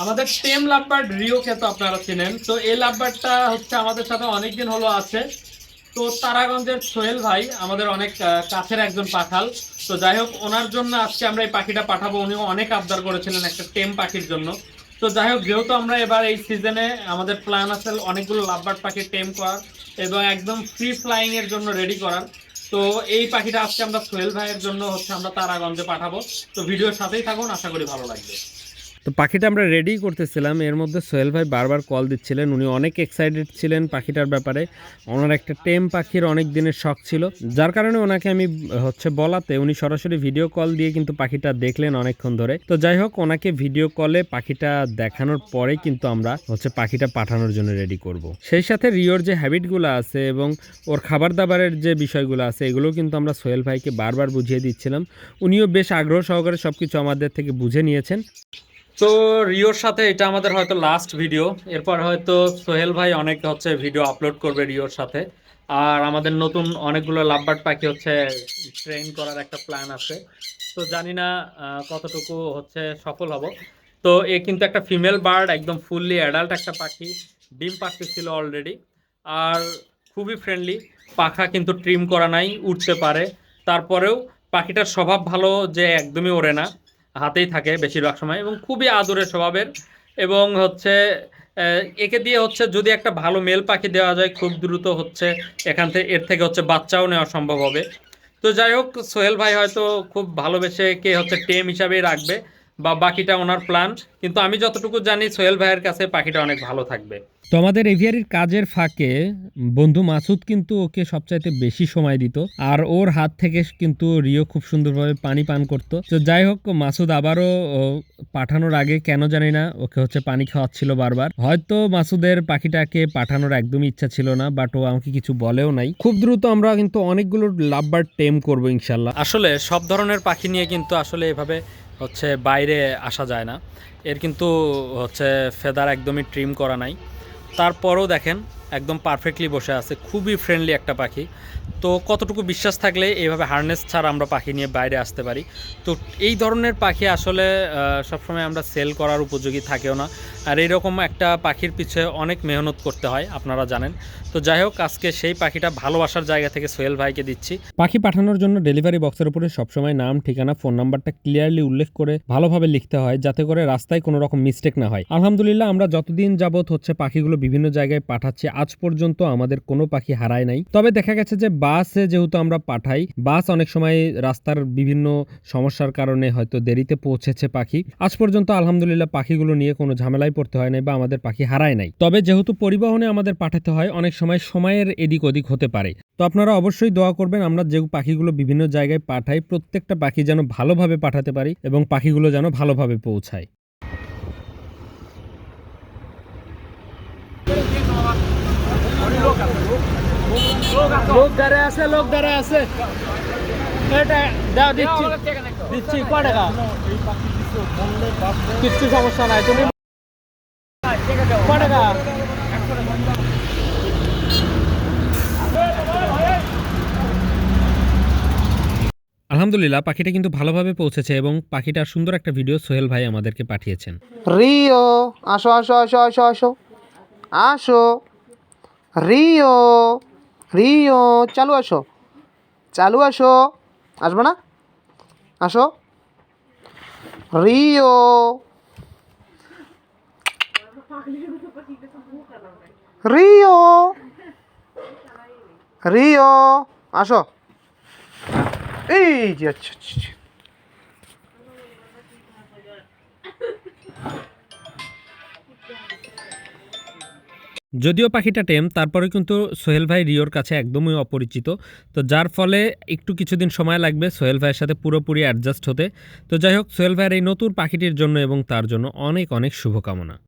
আমাদের টেম লাভবার্ড রিওকে তো আপনারা চিনেন। তো এই লাভবার্ডটা হচ্ছে আমাদের সাথে অনেকদিন হলো আছে। তো তারাগঞ্জের সোহেল ভাই, আমাদের অনেক কাছের একজন পাখাল তো যাই হোক, ওনার জন্য আজকে আমরা এই পাখিটা পাঠাবো। উনি অনেক আবদার করেছিলেন একটা টেম পাখির জন্য। তো যাই হোক, যেহেতু আমরা এবার এই সিজনে আমাদের প্ল্যান আছে অনেকগুলো লাভবার্ড পাখি টেম করার এবং একদম ফ্রি ফ্লাইং এর জন্য রেডি করার, তো এই পাখিটা আজকে আমরা সোহেল ভাইয়ের জন্য হচ্ছে আমরা তারাগঞ্জে পাঠাবো। তো ভিডিওর সাথেই থাকুন, আশা করি ভালো লাগবে। তো পাখিটা আমরা রেডি করতেছিলাম। এর মধ্যে সোহেল ভাই বারবার কল দিচ্ছিলেন। উনি অনেক এক্সাইটেড ছিলেন পাখিটার ব্যাপারে। ওনার একটা টেম পাখির অনেক দিনের শখ ছিল। যার কারণে ওনাকে আমি, হচ্ছে বলাতে উনি সরাসরি ভিডিও কল দিয়ে কিন্তু পাখিটা দেখলেন অনেকক্ষণ ধরে। তো যাই হোক, ওনাকে ভিডিও কলে পাখিটা দেখানোর পরেই কিন্তু আমরা, হচ্ছে পাখিটা পাঠানোর জন্য রেডি করব। সেই সাথে রিওর যে হ্যাবিটগুলো আছে এবং ওর খাবার দাবারের যে বিষয়গুলো আছে, এগুলো কিন্তু আমরা সোহেল ভাইকে বারবার বুঝিয়ে দিচ্ছিলাম। উনিও বেশ আগ্রহ সহকারে সব কিছু আমাদের থেকে বুঝে নিয়েছেন। তো রিওর সাথে এটা আমাদের হয়তো লাস্ট ভিডিও এরপর হয়তো সোহেল ভাই অনেক হচ্ছে ভিডিও আপলোড করবে রিওর সাথে। আর আমাদের নতুন অনেকগুলো লাভবার্ড পাখি হচ্ছে ট্রেন করার একটা প্ল্যান আছে। তো জানি না কতটুকু হচ্ছে সফল হব। তো এ কিন্তু একটা ফিমেল বার্ড একদম ফুললি অ্যাডাল্ট একটা পাখি। ডিম পাখি ছিল অলরেডি আর খুবই ফ্রেন্ডলি পাখা কিন্তু ট্রিম করা নাই উঠতে পারে। তারপরেও পাখিটার স্বভাব ভালো যে একদমই ওড়ে না। হাতেই থাকে বেশিরভাগ সময় এবং খুবই আদরের স্বভাবের এবং হচ্ছে একে দিয়ে হচ্ছে যদি একটা ভালো মেল পাখি দেওয়া যায় খুব দ্রুত হচ্ছে এখান থেকে এর থেকে হচ্ছে বাচ্চাও নেওয়া সম্ভব হবে। তো যাই হোক, সোহেল ভাই হয়তো খুব ভালোবেসে কে হচ্ছে টেম হিসাবেই রাখবে। বা বাকিটা ওনার প্ল্যান কিন্তু আমি যতটুকু জানি সোহেল ভাইয়ের কাছে পাখিটা অনেক ভালো থাকবে। তো আমাদের এভিয়ারির কাজের ফাঁকে বন্ধু মাসুদ কিন্তু ওকে সবচাইতে বেশি সময় দিত আর ওর হাত থেকে কিন্তু রিও খুব সুন্দরভাবে পানি পান করতো। তো যাই হোক মাসুদ আবারও পাঠানোর আগে কেন জানি না ওকে হচ্ছে পানি খাওয়াচ্ছিল বারবার। হয়তো মাসুদের পাখিটাকে পাঠানোর একদমই ইচ্ছা ছিল না বাট ও আমাকে কিছু বলেও নাই। খুব দ্রুত আমরা কিন্তু অনেকগুলো লাভবার টেম করব ইনশাল্লাহ আসলে সব ধরনের পাখি নিয়ে কিন্তু আসলে এভাবে হচ্ছে বাইরে আসা যায় না। এর কিন্তু হচ্ছে ফেদার একদমই ট্রিম করা নাই। তারপরেও দেখেন একদম পারফেক্টলি বসে আছে, খুবই ফ্রেন্ডলি একটা পাখি। তো কতটুকু বিশ্বাস থাকলে এইভাবে হারনেস ছাড়া আমরা পাখি নিয়ে বাইরে আসতে পারি? তো এই ধরনের পাখি আসলে সবসময় আমরা সেল করার উপযোগী থাকেও না। আর এইরকম একটা পাখির পিছে অনেক মেহনত করতে হয়, আপনারা জানেন। তো যাই হোক, আজকে সেই পাখিটা ভালোবাসার জায়গা থেকে সোহেল ভাইকে দিচ্ছি। পাখি পাঠানোর জন্য ডেলিভারি বক্সের উপরে সবসময় নাম, ঠিকানা ফোন নাম্বারটা ক্লিয়ারলি উল্লেখ করে ভালোভাবে লিখতে হয়, যাতে করে রাস্তায় কোনো রকম মিস্টেক না হয়। আলহামদুলিল্লাহ, আমরা যতদিন যাবত হচ্ছে পাখিগুলো বিভিন্ন জায়গায় পাঠাচ্ছি আজ পর্যন্ত আমাদের কোনো পাখি হারায় নাই। তবে দেখা গেছে যে বাসে যেহেতু আমরা পাঠাই, বাস অনেক সময় রাস্তার বিভিন্ন সমস্যার কারণে হয়তো দেরিতে পৌঁছেছে পাখি। আজ পর্যন্ত আলহামদুলিল্লাহ পাখিগুলো নিয়ে কোনো ঝামেলায় পড়তে হয় নাই বা আমাদের পাখি হারায় নাই। তবে যেহেতু পরিবহনে আমাদের পাঠাতে হয়, অনেক সময় সময়ের এদিক ওদিক হতে পারে। তো আপনারা অবশ্যই দোয়া করবেন, আমরা যে পাখিগুলো বিভিন্ন জায়গায় পাঠাই, প্রত্যেকটা পাখি যেন ভালোভাবে পাঠাতে পারি এবং পাখিগুলো যেন ভালোভাবে পৌঁছায়। লোক দাঁড়ায় আছে লোক দাঁড়ায় আছে। এটা দাও দিচ্ছি। দিচ্ছি ক টাকা? কিচ্ছু সমস্যা নাই তুমি ক টাকা? আলহামদুলিল্লাহ পাখিটা কিন্তু ভালোভাবে পৌঁছেছে এবং পাখিটার সুন্দর একটা ভিডিও সোহেল ভাই আমাদেরকে পাঠিয়েছেন। রিও আসো আসো আসো আসো আসো। আসো। রিও রিও, চালু আসো। চালু আসো। আসবে না? আসো। রিও। রিও। রিও। আসো। এই আচ্ছা আচ্ছা আচ্ছা। যদিও পাখিটা টেম তারপরে কিন্তু সোহেল ভাই রিওর কাছে একদমই অপরিচিত। তো যার ফলে একটু কিছুদিন সময় লাগবে সোহেল ভাইয়ের সাথে পুরোপুরি অ্যাডজাস্ট হতে। তো যাই হোক, সোহেল ভাইয়ের এই নতুন পাখিটির জন্য এবং তার জন্য অনেক অনেক শুভকামনা।